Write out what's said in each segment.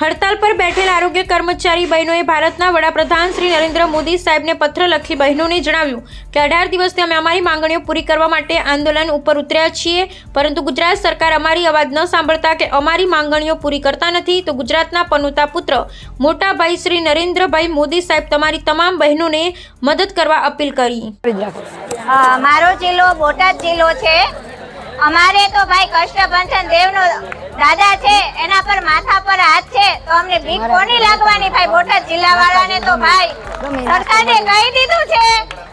હડતાલ પર બેઠેલ આરોગ્ય કર્મચારી બહેનોએ ભારતના વડાપ્રધાન શ્રી નરેન્દ્ર મોદી સાહેબને પત્ર લખી બહેનોને જણાવ્યું કે અઢાર દિવસથી અમે અમારી માંગણીઓ પૂરી કરવા માટે આંદોલન ઉપર ઉતર્યા છીએ, પરંતુ ગુજરાત સરકાર અમારી અવાજ ન સાંભળતા કે અમારી માંગણીઓ પૂરી કરતા નથી, તો ગુજરાતના પનોતા પુત્ર, મોટા ભાઈ શ્રી નરેન્દ્રભાઈ મોદી સાહેબ તમારી તમામ બહેનોને મદદ કરવા અપીલ કરી. મારો જિલ્લો બોટાદ જિલ્લો છે. અમારે તો ભાઈ કષ્ટભંજન દેવનો દાદા છે, એના પર માથા પર હાથ તો અમને ભીખ કોની લાગવાની ભાઈ? બોટાદ જિલ્લા તો ભાઈ સરકારે કહી દીધું છે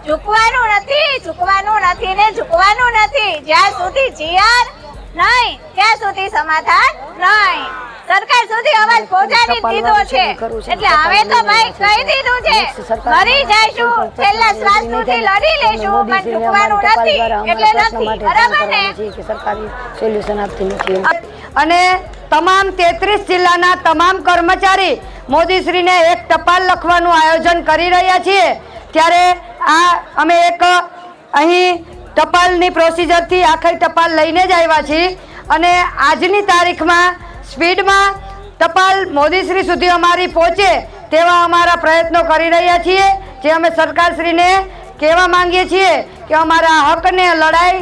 ઝૂકવાનું નથી ઝૂકવાનું નથી ને ઝૂકવાનું નથી. જ્યાં સુધી જીઆર નહીં ત્યાં સુધી સમાધાન નહીં. સરકાર સુધી અવાજ પહોંચાડી દીધો છે એટલે હવે તો ભાઈ કહી દીધું છે મરી જઈશું છેલ્લા શ્વાસ સુધી લડી લેશું પણ ચૂકવાનું નથી. એટલે નથી. બરાબર ને? સરકારી સોલ્યુશન આપતી નથી. અને તમામ તેત્રીસ જિલ્લાના તમામ કર્મચારી મોદીશ્રીને એક ટપાલ લખવાનું આયોજન કરી રહ્યા છીએ. ત્યારે આ અમે એક અહીં ટપાલની પ્રોસિજરથી આખી ટપાલ લઈને જ આવ્યા છીએ. અને આજની તારીખમાં સ્પીડમાં ટપાલ મોદીશ્રી સુધી અમારી પહોંચે તેવા અમારા પ્રયત્નો કરી રહ્યા છીએ. જે અમે સરકારશ્રીને કહેવા માંગીએ છીએ કે અમારા હકને લડાઈ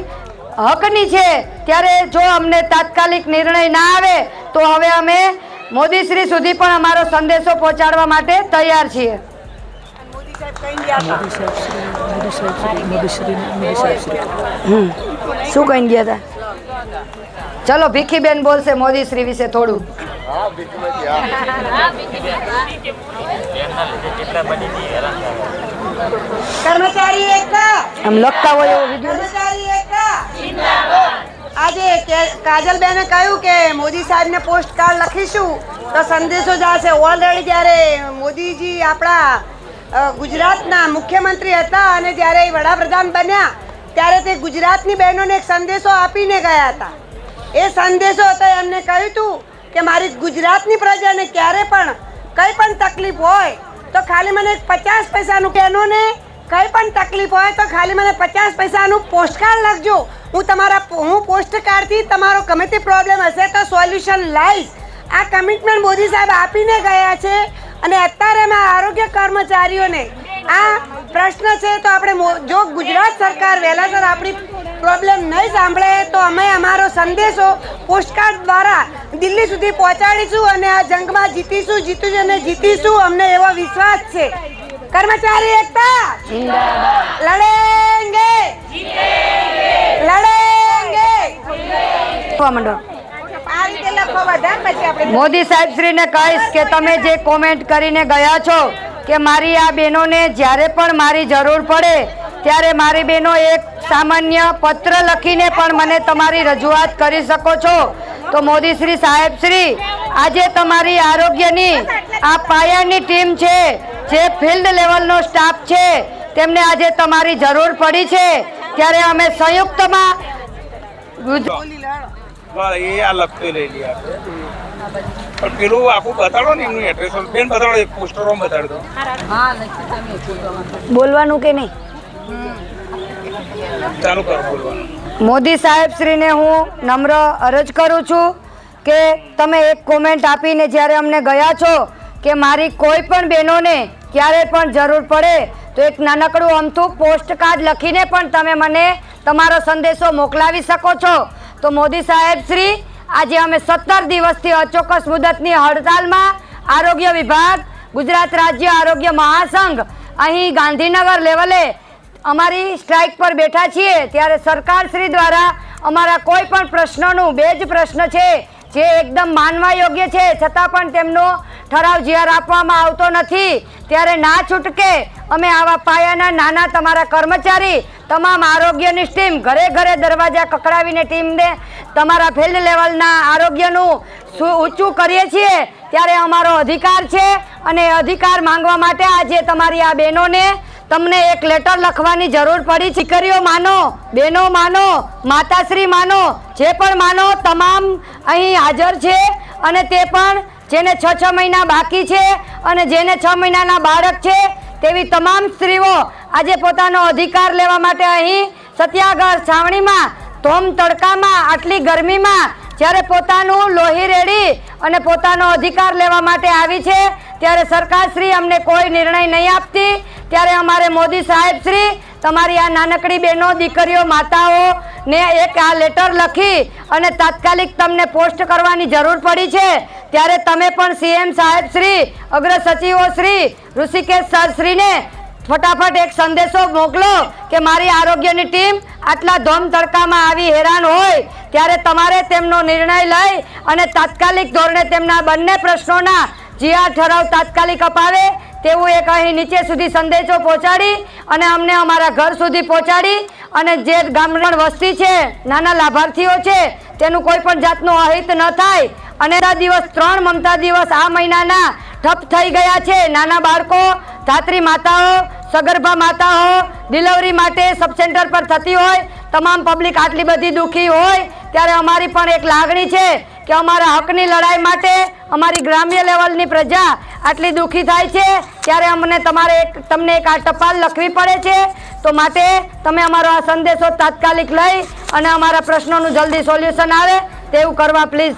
હકની છે. ત્યારે જો અમને તાત્કાલિક નિર્ણય ના આવે તો હવે અમે મોદીશ્રી સુધી પણ અમારો સંદેશો પહોંચાડવા માટે તૈયાર છીએ. શું કહી ગયા હતા? ચલો ભીખીબેન બોલશે મોદી શ્રી વિશે થોડું. કર્મચારી એકતા આમ લખતા હોય એવો વીડિયો. આજે કાજલબેને કહ્યું કે મોદી સાહેબને પોસ્ટ કાર્ડ લખીશું. તો સંદેશો જશે. ઓલરેડી જ્યારે મોદીજી આપણા ગુજરાતના મુખ્યમંત્રી હતા અને જ્યારે એ વડાપ્રધાન બન્યા ત્યારે તે ગુજરાતની બહેનોને એક સંદેશો આપીને ગયા હતા. એ સંદેશો હતો, એમને કહ્યું હતું કે મારી ગુજરાતની પ્રજાને ક્યારે પણ કંઈ પણ તકલીફ હોય તો ખાલી મને પચાસ પૈસાનું બહેનોને કંઈ પણ તકલીફ હોય તો ખાલી મને પચાસ પૈસાનું પોસ્ટકાર્ડ લખજો. હું તમારા હું પોસ્ટકાર્ડથી તમારો ગમે તે પ્રોબ્લેમ હશે તો સોલ્યુશન લાવીશ આ કમિટમેન્ટ મોદી સાહેબ આપીને ગયા છે અને અત્યારે અમે આરોગ્ય કર્મચારીઓને આ પ્રશ્ન છે તો આપણે જો ગુજરાત સરકાર વહેલાસર આપણી પ્રોબ્લેમ નહીં સાંભળે તો અમે અમારો સંદેશો પોસ્ટકાર્ડ દ્વારા દિલ્હી સુધી પહોંચાડીશું અને આ જંગમાં જીતીશું જીતીશું અને જીતીશું. અમને એવો વિશ્વાસ છે. કર્મચારી એકતા! લડેંગે! લડેંગે! મોદી સાહેબશ્રીને કહીશ કે તમે જે કોમેન્ટ કરીને ગયા છો કે મારી આ બહેનોને જ્યારે પણ મારી જરૂર પડે, ત્યારે મારી બહેનો એક સામાન્ય પત્ર લખીને પણ મને તમારી રજૂઆત કરી શકો છો. તો મોદી શ્રી સાહેબ શ્રી, આજે તમારી આરોગ્યની આ પાયાની ટીમ છે, જે ફિલ્ડ લેવલનો સ્ટાફ છે, તેમને આજે તમારી જરૂર પડી છે. ત્યારે અમે સંયુક્તમાં એ આ લખતો લઈ લઈએ આપણે. પણ પેલું આખું બતાડો ને એમનું એડ્રેસ બેન બતાડો એક પોસ્ટરો બતાડી દો બોલવાનું કે નહીં? ચાલુ કરો બોલવાનું. મોદી સાહેબશ્રીને હું નમ્ર અરજ કરું છું કે તમે એક કોમેન્ટ આપીને જ્યારે અમને ગયા છો કે મારી કોઈ પણ બહેનોને ક્યારે પણ જરૂર પડે તો એક નાનકડું અમથું પોસ્ટ કાર્ડ લખીને પણ તમે મને તમારો સંદેશો મોકલાવી શકો છો. તો મોદી સાહેબ શ્રી, આજે અમે સત્તર દિવસથી અચોક્કસ મુદતની હડતાલમાં આરોગ્ય વિભાગ, ગુજરાત રાજ્ય આરોગ્ય મહાસંઘ, અહીં ગાંધીનગર લેવલે અમારી સ્ટ્રાઇક પર બેઠા છીએ. ત્યારે સરકાર શ્રી દ્વારા અમારા કોઈ પણ પ્રશ્નોનું બે જ પ્રશ્ન છે, જે એકદમ માનવા યોગ્ય છે. છતાં પણ તેમનો ઠરાવ જ્યાર આપવામાં આવતો નથી, ત્યારે ના છૂટકે અમે આવા પાયાના નાના તમારા કર્મચારી તમામ આરોગ્યની ટીમ ઘરે ઘરે દરવાજા કકડાવીને ટીમને તમારા ફિલ્ડ લેવલના આરોગ્યનું ઊંચું કરીએ છીએ ત્યારે અમારો અધિકાર છે અને અધિકાર માંગવા માટે આજે તમારી આ બહેનોને તમને એક લેટર લખવાની જરૂર પડી. દીકરીઓ માનો, બહેનો માનો, માતાશ્રી માનો, જે પણ માનો તમામ અહીં હાજર છે અને તે પણ જેને છ છ મહિના બાકી છે અને જેને છ મહિનાના બાળક છે તેવી તમામ સ્ત્રીઓ આજે પોતાનો અધિકાર લેવા માટે અહીં સત્યાગ્રહ છાવણીમાં, ધોમ તડકામાં, આટલી ગરમીમાં જ્યારે પોતાનું લોહી રેડી અને પોતાનો અધિકાર લેવા માટે આવી છે, ત્યારે સરકારશ્રી અમને કોઈ નિર્ણય નહીં આપતી. ત્યારે અમારે મોદી સાહેબશ્રી તમારી આ નાનકડી બહેનો, દીકરીઓ, માતાઓ ને એક આ લેટર લખી અને તાત્કાલિક તમને પોસ્ટ કરવાની જરૂર પડી છે. ત્યારે તમે પણ સીએમ સાહેબ શ્રી, અગ્ર સચિવો શ્રી, ઋષિકેશ સર શ્રીને ફટાફટ એક સંદેશો મોકલો કે મારી આરોગ્યની ટીમ આટલા ધોમ તડકામાં આવી હેરાન હોય ત્યારે તમારે તેમનો નિર્ણય લઈ અને તાત્કાલિક ધોરણે તેમના બંને પ્રશ્નોના જીઆર ઠરાવ તાત્કાલિક અપાવે તેવું એક અહીં નીચે સુધી સંદેશો પહોંચાડી અને અમને અમારા ઘર સુધી પહોંચાડી અને જે ગામડાણ વસ્તી છે, નાના લાભાર્થીઓ છે, તેનું કોઈ પણ જાતનું અહિત ન થાય. અને આ દિવસ, ત્રણ મમતા દિવસ આ મહિનાના ઠપ થઈ ગયા છે. નાના બાળકો, ધાત્રી માતાઓ, સગર્ભા માતાઓ, ડિલિવરી માટે સબ સેન્ટર પર થતી હોય, તમામ પબ્લિક આટલી બધી દુઃખી હોય, ત્યારે અમારી પણ એક લાગણી છે કે અમારા હકની લડાઈ માટે અમારી ગ્રામ્ય લેવલની પ્રજા આટલી દુઃખી થાય છે, ત્યારે અમને તમારે એક તમને એક આ ટપાલ લખવી પડે છે. તો માટે તમે અમારો આ સંદેશો તાત્કાલિક લઈ અને અમારા પ્રશ્નોનું જલ્દી સોલ્યુશન આવે, તેવું કરવા પ્લીઝ